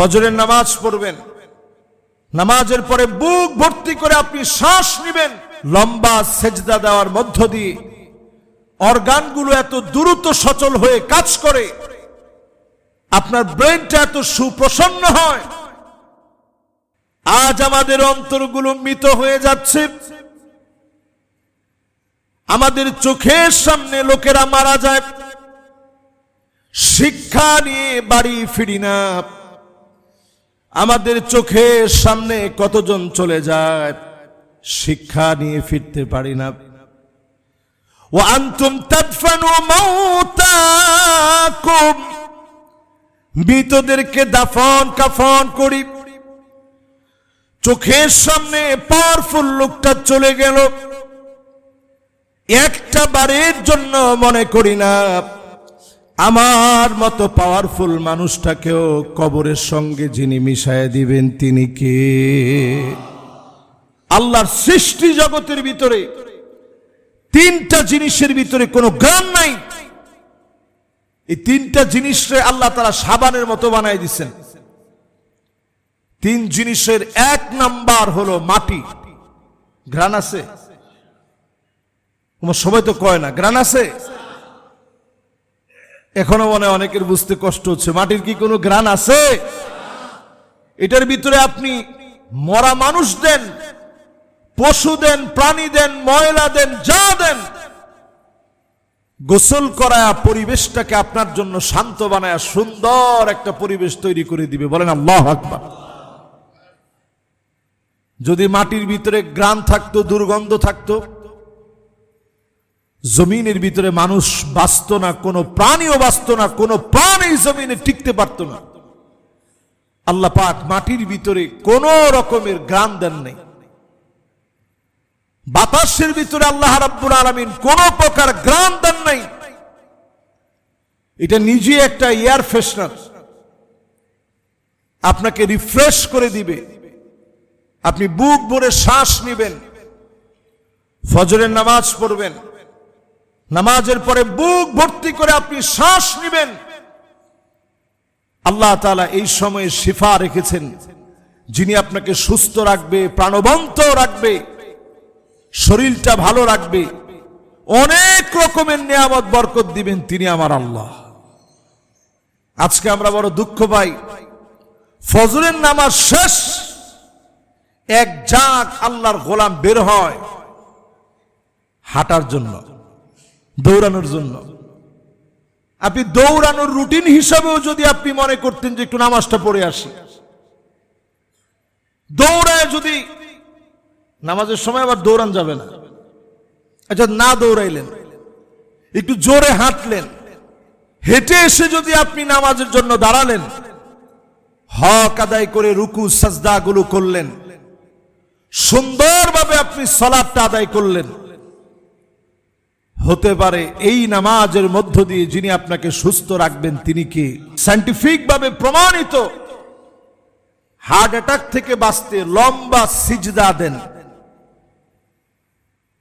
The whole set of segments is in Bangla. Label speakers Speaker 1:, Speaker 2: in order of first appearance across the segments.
Speaker 1: ফজরের নামাজ পড়বেন। নামাজের পরে বুক ভর্তি করে আপনি শ্বাস নেবেন। লম্বা সেজদা দেওয়ার মধ্য দিয়ে। অর্গানগুলো এত দ্রুত সচল হয়ে কাজ করে। আপনার ব্রেনটা এত সুপ্রসন্ন হয়। আজ আমাদের অন্তরগুলো মৃত হয়ে যাচ্ছে। আমাদের চোখের সামনে লোকেরা মারা যায়। শিক্ষা নিয়ে বাড়ি ফিরি না। আমাদের চোখের সামনে কতজন চলে যায়? শিক্ষা নিয়ে ফিরতে পারি না। ও আন্তুম তাদফানু মাউতাকুম মৃতদেরকে দাফন কাফন করি। চোখের সামনে পাওয়ারফুল লোকটা চলে গেল। একটা বারের জন্য মনে করি না। আমার মতো পাওয়ারফুল মানুষটাকেও কবরের সঙ্গে যিনি মিশায় দিবেন, তিনি কে? আল্লাহর সৃষ্টি জগতের ভিতরে তিনটা জিনিসের ভিতরে কোনো গ্রাম নাই। এই তিনটা জিনিসে আল্লাহ তারা সাবানের মতো বানাই দিচ্ছেন তিন জিনিসের এক নাম্বার হলো মাটি। গ্রান আছে? সবাই তো কয় না গ্রান আছে? এখনও মনে অনেকের বুঝতে কষ্ট হচ্ছে। মাটির কি কোনো গ্রান আছে? এটার ভিতরে আপনি মরা মানুষ দেন, পশু দেন, প্রাণী দেন, ময়লা দেন, যা দেন, গোসল করায়া পরিবেশটাকে আপনার জন্য শান্ত বানায় সুন্দর একটা পরিবেশ তৈরি করে দিবে। বলেন আল্লাহ আকবার। যদি মাটির ভিতরে গ্রাম থাকতো, দুর্গন্ধ থাকতো জমিনের ভিতরে মানুষ বাঁচত না, কোনো প্রাণীও বাঁচত না, কোনো প্রাণ এই জমিনে টিকতে পারত না। আল্লাহ পাক মাটির ভিতরে কোন রকমের গ্রাম দেন নেই। বাতাসের ভিতরে আল্লাহ রাব্বুল আলামিন কোন প্রকার গ্রাম দেন নাই। এটা নিজে একটা এয়ার ফ্রেশনার। আপনাকে রিফ্রেশ করে দিবে। আপনি বুক ভরে শ্বাস নেবেন। ফজরের নামাজ পড়বেন। নামাজের পরে বুক ভর্তি করে আপনি শ্বাস নেবেন। আল্লাহ তাআলা এই সময়ে শিফা রেখেছেন। যিনি আপনাকে সুস্থ রাখবে, প্রাণবন্ত রাখবে, শরীরটা ভালো রাখবে, অনেক রকমের নিয়ামত, বরকত দিবেন তিনি আমার আল্লাহ। আজকে আমরা বড় দুঃখ পাই। ফজরের নামাজ শেষ, এক জাক আল্লাহর গোলাম বের হয় হাঁটার জন্য। দৌড়ানোর জন্য। আপনি দৌড়ানোর রুটিন হিসাবেও যদি আপনি মনে করতেন যে একটু নামাজটা পড়ে আসি। দৌড়ায় যদি নামাজের সময় আবার দৌড়ান যাবে না। আচ্ছা না দৌড়াইলেন, একটু জোরে হাঁটলেন, হেঁটে এসে যদি আপনি নামাজের জন্য দাঁড়ালেন, হক আদায় করে রুকু সাজদা গুলো করলেন, সুন্দরভাবে আপনি সলাপটা আদায় করলেন হতে পারে এই নামাজের মধ্য দিয়ে যিনি আপনাকে সুস্থ রাখবেন, তিনি কি? সাইন্টিফিক ভাবে প্রমাণিত। হার্ট অ্যাটাক থেকে বাঁচতে লম্বা সিজদা দেন।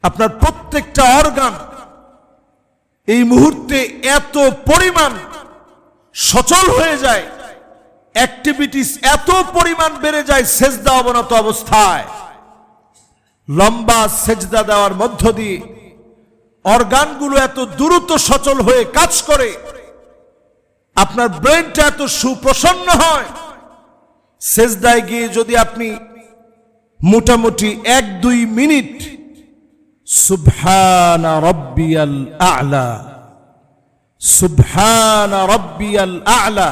Speaker 1: আপনার প্রত্যেকটা অর্গান এই মুহূর্তে এত পরিমাণ সচল হয়ে যায় অ্যাক্টিভিটিস এত পরিমাণ বেড়ে যায় সেজদা অবনত অবস্থায়। লম্বা সেজদা দেওয়ার মধ্য দিয়ে অর্গানগুলো এত দ্রুত সচল হয়ে কাজ করে, আপনার ব্রেনটা এত সুপ্রসন্ন হয়, সেজদায় গিয়ে যদি আপনি মোটামুটি এক দুই মিনিট সুবহানা রব্বিয়াল আ'লা, সুবহানা রব্বিয়াল আ'লা,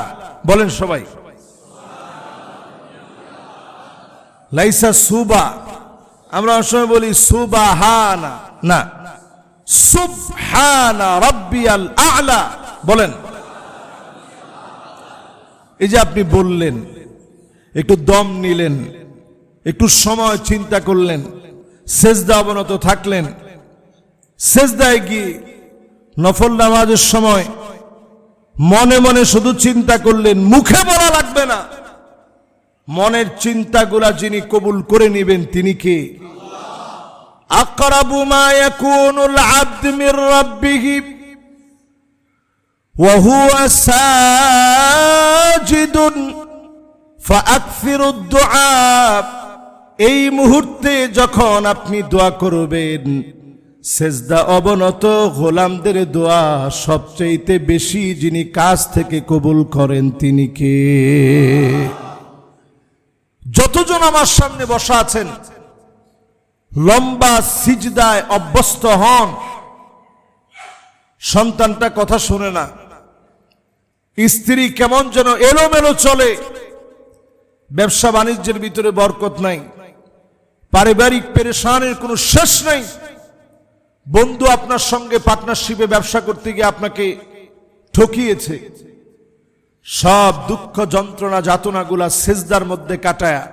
Speaker 1: বলেন সবাই। লাইসা সুবা, আমরা সময় বলি সুবাহানা, না। সুবহানা রব্বিয়াল আ'লা। বলেন। এই যে আপনি বললেন, একটু দম নিলেন, একটু সময় চিন্তা করলেন, সেজদা অবনত থাকলেন, সেজদায় গিয়ে নফল নামাজের সময় মনে মনে শুধু চিন্তা করলেন, মুখে বলা লাগবে না। মনের চিন্তাগুলা যিনি কবুল করে নেবেন, তিনি কে? আকরাবু মা ইয়াকুনুল আবদ মির রাব্বিহি وهو ساجد فأكثروا الدعاء এই মুহূর্তে যখন আপনি দোয়া করবেন সেজদা অবনত গোলামদের দোয়া সবচেয়েতে বেশি যিনি কাজ থেকে কবুল করেন তিনি কে যতজন আমার সামনে বসা আছেন লম্বা সিজদায় অভ্যস্ত হন। সন্তানটা কথা শুনে না। স্ত্রী কেমন যেন এলোমেলো চলে। ব্যবসা বাণিজ্যের ভিতরে বরকত নাই। পারিবারিক পেরেশানের কোনো শেষ নাই। বন্ধু আপনার সঙ্গে পার্টনারশিপে ব্যবসা করতে গিয়ে আপনাকে ঠকিয়েছে। সব দুঃখ যন্ত্রণা, যাতনাগুলা সেজদার মধ্যে কাটায়া।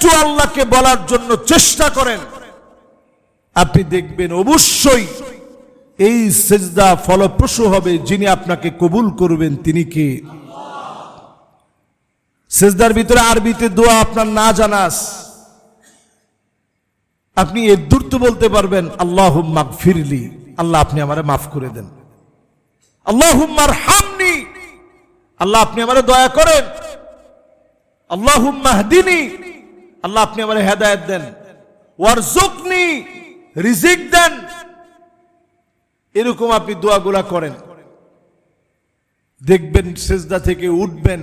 Speaker 1: একটু আল্লাহকে বলার জন্য চেষ্টা করেন। আপনি দেখবেন অবশ্যই এই সেজদা ফলপ্রসূ হবে যিনি আপনাকে কবুল করবেন, তিনি কে? সেজদার ভিতরে আরবিতে দোয়া আপনার না জানাস। আপনি এর দূরত্ব বলতে পারবেন আল্লাহ ফিরলি আল্লাহ আপনি আমারে মাফ করে দেন। আল্লাহ হামনি আল্লাহ আপনি আমারে দয়া করেন। আল্লাহ মাহদিনী আল্লাহ আপনি আমারে হেদায়ত দেন। ওয়ারজুকনি রিজিক দেন। এরকম আপনি দোয়াগুলা করেন। দেখবেন, সেজদা থেকে উঠবেন।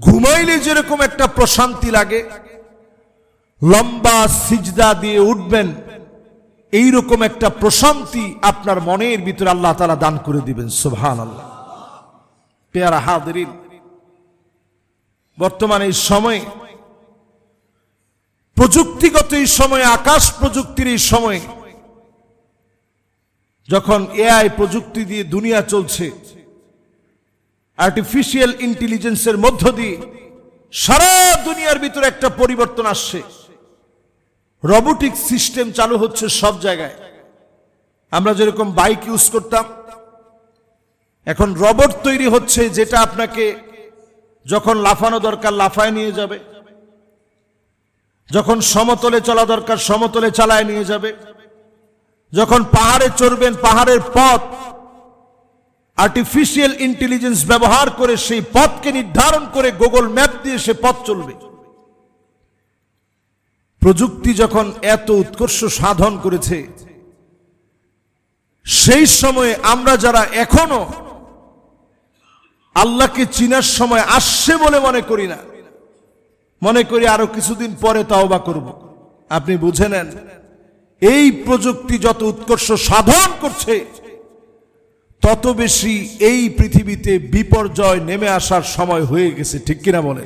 Speaker 1: ঘুমাইলে যেরকম একটা প্রশান্তি লাগে। লম্বা সিজদা দিয়ে উঠবেন। এইরকম একটা প্রশান্তি আপনার মনের ভিতরে আল্লাহ তালা দান করে দিবেন সুবহান আল্লাহ পেয়ারা হাদরিন বর্তমানে এই সময়ে প্রযুক্তিগত এই সময়ে, আকাশ প্রযুক্তির এই সময়ে, যখন এআই প্রযুক্তি দিয়ে দুনিয়া চলছে আর্টিফিশিয়াল ইন্টেলিজেন্সের মধ্য দিয়ে সারা দুনিয়ার ভিতরে একটা পরিবর্তন আসছে। রোবোটিক সিস্টেম চালু হচ্ছে সব জায়গায়। আমরা যেরকম বাইক ইউজ করতাম, এখন রবট তৈরি হচ্ছে যেটা আপনাকে যখন লাফানো দরকার লাফায় নিয়ে যাবে। যখন সমতলে চলা দরকার, সমতলে চালায় নিয়ে যাবে। যখন পাহাড়ে চড়বেন, পাহাড়ের পথ আর্টিফিশিয়াল ইন্টেলিজেন্স ব্যবহার করে সেই পথকে নির্ধারণ করে গুগল ম্যাপ দিয়ে সে পথ চলবে। প্রযুক্তি যখন এত উৎকর্ষ সাধন করেছে, সেই সময়ে আমরা যারা এখনও আল্লাহকে চিনার সময় আসছে বলে মনে করি না মনে করি আরও কিছুদিন পরে তাওবা করব। আপনি বুঝে নেন, এই প্রযুক্তি যত উৎকর্ষ সাধন করছে, তত বেশি এই পৃথিবীতে বিপর্যয় নেমে আসার সময় হয়ে গেছে, ঠিক কিনা বলে